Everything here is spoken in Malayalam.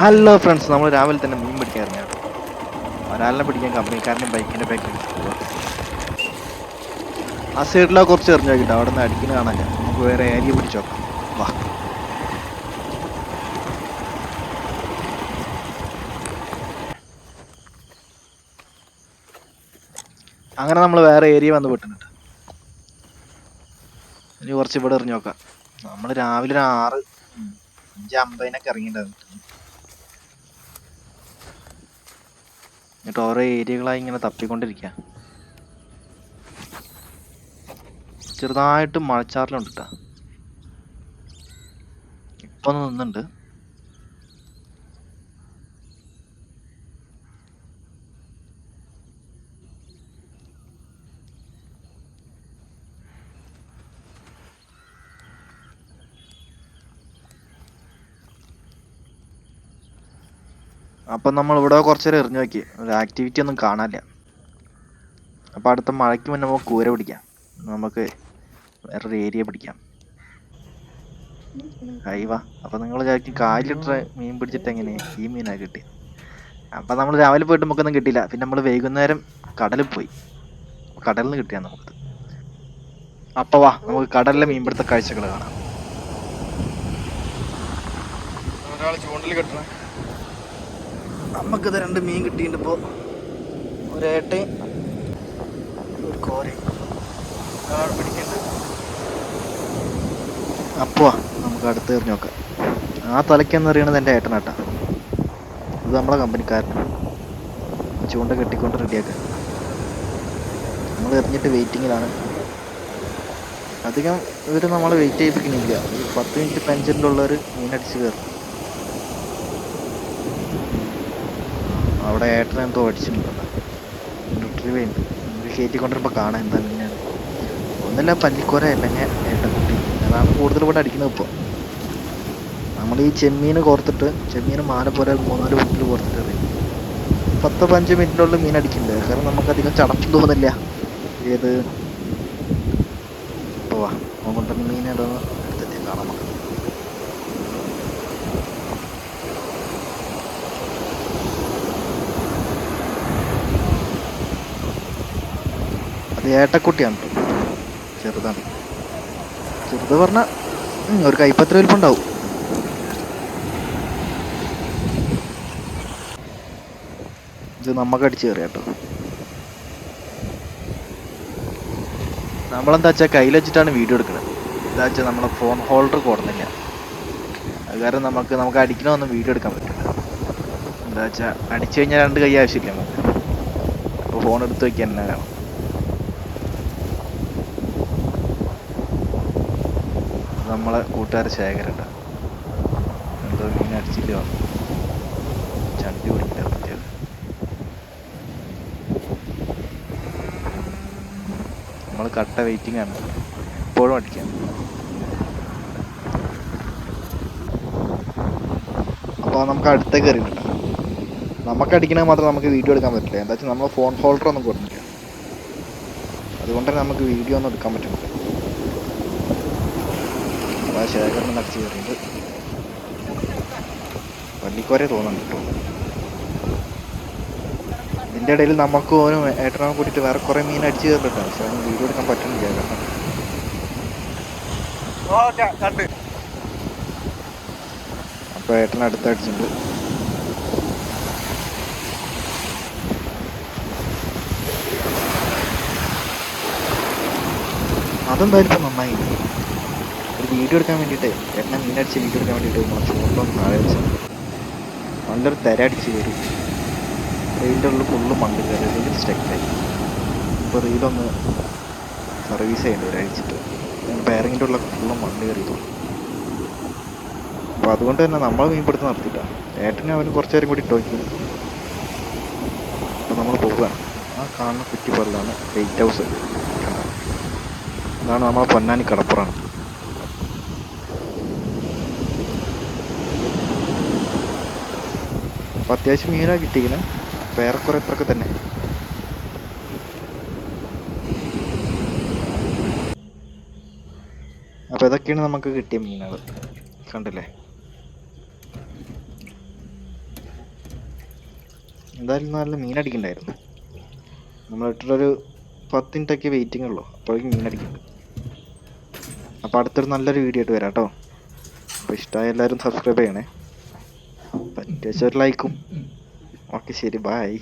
ഹലോ ഫ്രണ്ട്സ് നമ്മൾ രാവിലെ തന്നെ മീൻ പിടിക്കാൻ ഇറങ്ങിയ. ഒരാളിനെ പിടിക്കാൻ കമ്പനിക്കാരന്റെ ബൈക്കിന്റെ ബാക്കിൽ ആ സൈഡിലാണ് കുറച്ച് എറിഞ്ഞു നോക്കിട്ടോ അവിടെ നിന്ന് അടിക്കുന്ന കാണാനില്ല. നമുക്ക് വേറെ ഏരിയ പിടിച്ചു നോക്കാം. വാ. അങ്ങനെ നമ്മൾ വേറെ ഏരിയ വന്ന് പെട്ടിട്ടുണ്ട്. ഇനി കുറച്ച് ഇവിടെ എറിഞ്ഞു നോക്കാം. നമ്മൾ രാവിലെ ഒരു ആറ് അഞ്ച് അമ്പതിനൊക്കെ ഇറങ്ങിയിട്ടുണ്ടായിരുന്നു. എന്നിട്ട് ഓരോ ഏരിയകളായി ഇങ്ങനെ തപ്പിക്കൊണ്ടിരിക്കുക ചെറുതായിട്ട് മഴച്ചാറിലുണ്ട് കേട്ടോ ഇപ്പൊ നിന്നുണ്ട്. അപ്പം നമ്മൾ ഇവിടെ കുറച്ച് നേരം എറിഞ്ഞു നോക്കി. ഒരു ആക്ടിവിറ്റി ഒന്നും കാണാനില്ല. അപ്പം അടുത്ത മഴയ്ക്ക് മുന്നേ നമുക്ക് കൂര പിടിക്കാം. നമുക്ക് വേറൊരു ഏരിയ പിടിക്കാം. അയ്യവാ അപ്പം നിങ്ങൾ വിചാരിക്കും കാലിലിട്ട് മീൻ പിടിച്ചിട്ട് എങ്ങനെ? ഈ മീനാ കിട്ടി അപ്പം നമ്മൾ രാവിലെ പോയിട്ട് നമുക്കൊന്നും കിട്ടിയില്ല. പിന്നെ നമ്മൾ വൈകുന്നേരം കടലിൽ പോയി. കടലിൽ നിന്ന് കിട്ടിയാ നമുക്കത്. അപ്പൊ വാ നമുക്ക് കടലിലെ മീൻപിടുത്ത കാഴ്ചകൾ കാണാം. ചൂണ്ടൽ കെട്ടണം. നമുക്കിത് രണ്ട് മീൻ കിട്ടിയിട്ടുണ്ട് ഇപ്പോൾ ഒരേട്ടയും ഒരു കോരയും ഒരാൾ പിടിക്കുന്നുണ്ട് അപ്പോൾ നമുക്ക് അടുത്ത് എറിഞ്ഞ് നോക്കാം. ആ തലയ്ക്കെന്ന് അറിയണത് എന്റെ ഏട്ടനാട്ടാ. ഇത് നമ്മളെ കമ്പനിക്കാരൻ ചൂണ്ട കെട്ടിക്കൊണ്ട് റെഡിയാക്കുക നമ്മൾ എറിഞ്ഞിട്ട് വെയിറ്റിങ്ങിലാണ്. അധികം ഇവർ നമ്മൾ വെയിറ്റ് ചെയ്യിപ്പിക്കുന്നില്ല. ഒരു പത്ത് മിനിറ്റ് പെൻഷനിലുള്ളവർ മീനടിച്ച് കയറും. അവിടെ ഏട്ടൻ എന്തോ അടിച്ചിട്ടുണ്ടല്ലോ റിട്രീവ് ഉണ്ട് നമുക്ക് കയറ്റിക്കൊണ്ടിരുമ്പോൾ കാണാൻ എന്താ മീനാണ് ഒന്നല്ല പല്ലിക്കോര അല്ലെങ്കിൽ ഏട്ടക്കുട്ടി അതാണ് കൂടുതൽ ഇവിടെ അടിക്കുന്നത് ഇപ്പോൾ നമ്മൾ ഈ ചെമ്മീൻ കോർത്തിട്ട് ചെമ്മീൻ മാല പോലെ മൂന്നാൽ മിനിറ്റിൽ കോർത്തിട്ട് എറിയും. പത്ത് പതിനഞ്ച് മിനിറ്റിനുള്ളിൽ മീൻ അടിക്കുന്നുണ്ട്. കാരണം നമുക്കധികം ചടപ്പ് തോന്നില്ല ഏത്? പോവാ. കൊണ്ടുവന്ന മീൻ ഇടുന്ന എടുത്തിട്ട് കാണാം നമുക്ക് അത് ഏട്ടക്കുട്ടിയാണ് കേട്ടോ ചെറുതാണ്. ചെറുത് പറഞ്ഞ ഒരു കൈപ്പത്ര വലിപ്പുണ്ടാവും ഇത് നമുക്ക് അടിച്ചു കയറി കേട്ടോ നമ്മളെന്താ വെച്ചാൽ കയ്യിൽ വെച്ചിട്ടാണ് വീഡിയോ എടുക്കുന്നത് എന്താ വെച്ചാൽ നമ്മളെ ഫോൺ ഹോൾഡർ കൊടുന്നില്ല. അത് കാരണം നമുക്ക് നമുക്ക് അടിക്കണമെന്നും വീഡിയോ എടുക്കാൻ പറ്റില്ല. എന്താ വെച്ചാൽ അടിച്ചു കഴിഞ്ഞാൽ രണ്ട് കൈ ആവശ്യമില്ല നമുക്ക്. അപ്പോൾ ഫോൺ എടുത്ത് വയ്ക്കാൻ തന്നെ വേണം. നമ്മളെ കൂട്ടുകാരൻ ശേഖരണ്ട. എന്തോ മീൻ അടിച്ചില്ല വന്നു. ചണ്ടി പിടിക്കില്ല പറ്റിയത് നമ്മൾ കട്ട വെയിറ്റിംഗ് ആണ്. എപ്പോഴും അടിക്കാം. അപ്പോൾ നമുക്ക് അടുത്തേക്ക് കയറിയിട്ടുണ്ട് നമുക്ക് അടിക്കണത് മാത്രം നമുക്ക് വീഡിയോ എടുക്കാൻ പറ്റില്ല. എന്താ വെച്ചാൽ നമ്മൾ ഫോൺ ഹോൾഡർ ഒന്നും കൊടുത്തില്ല അതുകൊണ്ട് നമുക്ക് വീഡിയോ ഒന്നും എടുക്കാൻ പറ്റുന്നില്ല. അതാ ശേഖരണം നടത്തി വരുന്നുണ്ട് വള്ളിക്കോരെ തോന്നുന്നുണ്ട് കേട്ടോ ഇതിന്റെ ഇടയിൽ നമുക്ക് ഓനും ഏട്ടനും കൂട്ടിയിട്ട് വേറെ കുറേ മീൻ അടിച്ചു കയറിട്ടോ പക്ഷെ അതൊന്നും വീഡിയോ എടുക്കാൻ പറ്റുന്നില്ല. കാരണം അപ്പോൾ ഏട്ടൻ അടുത്ത് അടിച്ചിട്ടുണ്ട്. അതെന്തായാലും നന്നായി. വീഡിയോ എടുക്കാൻ വേണ്ടിയിട്ട് എണ്ണ മീനടിച്ച് വീഡിയോ എടുക്കാൻ വേണ്ടിയിട്ട് കുറച്ച് മുമ്പ് താഴെ വെച്ചാൽ നല്ലൊരു തര അടിച്ച് വരും റെയിലിന്റെ ഉള്ളിൽ ഫുള്ള് മണ്ണ് കയറി. റെയിൽ സ്റ്റക്കായി ഇപ്പോൾ റെയിലൊന്ന് സർവീസ് ചെയ്യേണ്ടി വരും അഴിച്ചിട്ട് ബാറിങ്ങിന്റെ ഉള്ള ഫുള്ള് മണ്ണ് കയറിയതു അപ്പോൾ അതുകൊണ്ട് തന്നെ നമ്മൾ മീൻപിടുത്തം നടത്തിയിട്ട. ഏട്ടനെ അവന് കുറച്ച് നേരം കൂടി ടോക്കി അപ്പോൾ നമ്മൾ പോവുകയാണ്. ആ കാണുന്ന കുറ്റിപ്പറലാണ് ലൈറ്റ് ഹൗസ് ഇതാണ് നമ്മളെ പൊന്നാനി കടപ്പുറമാണ് അപ്പോൾ അത്യാവശ്യം മീനാണ് കിട്ടിയിരിക്കുന്നത് വേറെ കുറെ ഇത്രയൊക്കെ തന്നെ. അപ്പോൾ ഇതൊക്കെയാണ് നമുക്ക് കിട്ടിയ മീനുകൾ. കണ്ടില്ലേ? എന്തായാലും നല്ല നമ്മൾ ഇട്ടിട്ടൊരു പത്ത് മിനിറ്റൊക്കെ വെയിറ്റിംഗ് ഉള്ളൂ. അപ്പോഴേക്കും മീൻ അടിക്കും. അപ്പോൾ അടുത്തൊരു നല്ലൊരു വീഡിയോ ആയിട്ട് വരാം കേട്ടോ. അപ്പോൾ ഇഷ്ടമായ എല്ലാവരും സബ്സ്ക്രൈബ് ചെയ്യണേ. ഒരു ലൈക്കും ഓക്കെ ശരി ബായ്